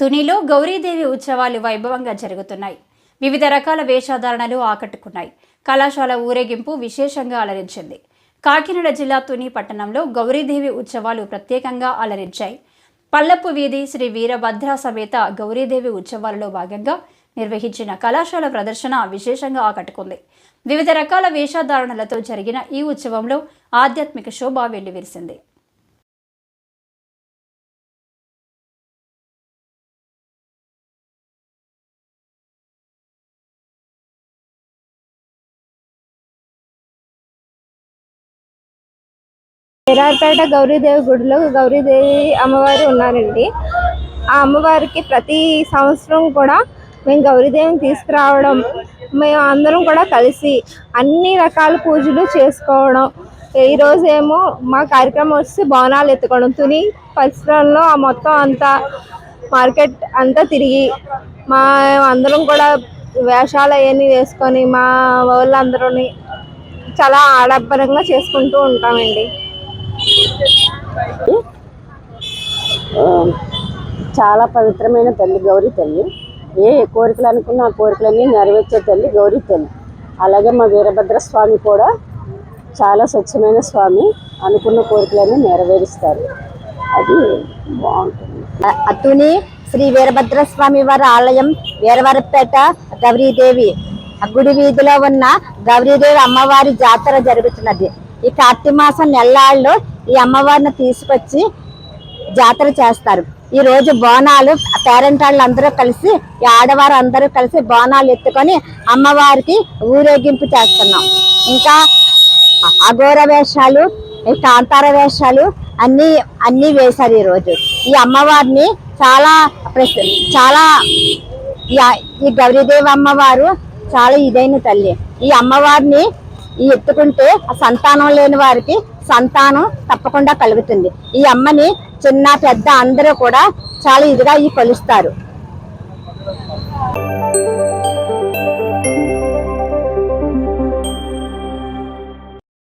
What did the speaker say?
తునిలో గౌరీదేవి ఉత్సవాలు వైభవంగా జరుగుతున్నాయి. వివిధ రకాల వేషధారణలు ఆకట్టుకున్నాయి. కళాశాల ఊరేగింపు విశేషంగా అలరించింది. కాకినాడ జిల్లా తుని పట్టణంలో గౌరీదేవి ఉత్సవాలు ప్రత్యేకంగా అలరించాయి. పల్లపు వీధి శ్రీ వీరభద్ర సమేత గౌరీదేవి ఉత్సవాలలో భాగంగా నిర్వహించిన కళాశాల ప్రదర్శన విశేషంగా ఆకట్టుకుంది. వివిధ రకాల వేషధారణలతో జరిగిన ఈ ఉత్సవంలో ఆధ్యాత్మిక శోభ వెల్లివిరిసింది. ఎరార్పేట గౌరీదేవి గుడిలో గౌరీదేవి అమ్మవారు ఉన్నారండి. ఆ అమ్మవారికి ప్రతి సంవత్సరం కూడా మేము గౌరీదేవిని తీసుకురావడం మేము అందరం కూడా కలిసి అన్ని రకాల పూజలు చేసుకోవడం. ఈరోజేమో ఏమో మా కార్యక్రమం వచ్చి బోనాలు ఎత్తుకోవడం తుని పరిసరంలో ఆ మొత్తం అంతా మార్కెట్ అంతా తిరిగి మా అందరం కూడా వేషాలు అవన్నీ వేసుకొని మా వాళ్ళందరూని చాలా ఆడంబరంగా చేసుకుంటూ ఉంటామండి. చాలా పవిత్రమైన తల్లి గౌరీ తల్లి. ఏ కోరికలు అనుకున్న ఆ కోరికలన్నీ నెరవేర్చే తల్లి గౌరీ తల్లి. అలాగే మా వీరభద్ర స్వామి కూడా చాలా స్వచ్ఛమైన స్వామి అనుకున్న కోరికలన్నీ నెరవేరుస్తారు. అది బాగుంటుంది. అతుని శ్రీ వీరభద్ర స్వామి వారి ఆలయం వీరవరపేట గౌరీదేవి. గుడి వీధిలో ఉన్న గౌరీదేవి అమ్మవారి జాతర జరుగుతున్నది. ఈ కార్తీక మాసం నెల్లాళ్ళు ఈ అమ్మవారిని తీసుకొచ్చి జాతర చేస్తారు. ఈ రోజు బోనాలు పేరెంట్ వాళ్ళందరూ కలిసి ఈ ఆడవారు అందరూ కలిసి బోనాలు ఎత్తుకొని అమ్మవారికి ఊరేగింపు చేస్తున్నాం. ఇంకా అఘోర వేషాలు ఈ కాంతార వేషాలు అన్నీ అన్నీ వేశారు ఈరోజు ఈ అమ్మవారిని చాలా చాలా ఈ- ఈ గౌరీదేవి అమ్మవారు చాలా ఇదైన తల్లి. ఈ అమ్మవారిని ఈ ఎత్తుకుంటే సంతానం లేని వారికి సంతానం తప్పకుండా కలుగుతుంది. ఈ అమ్మని చిన్న పెద్ద అందరూ కూడా చాలా ఇదిగా ఈ కొలుస్తారు.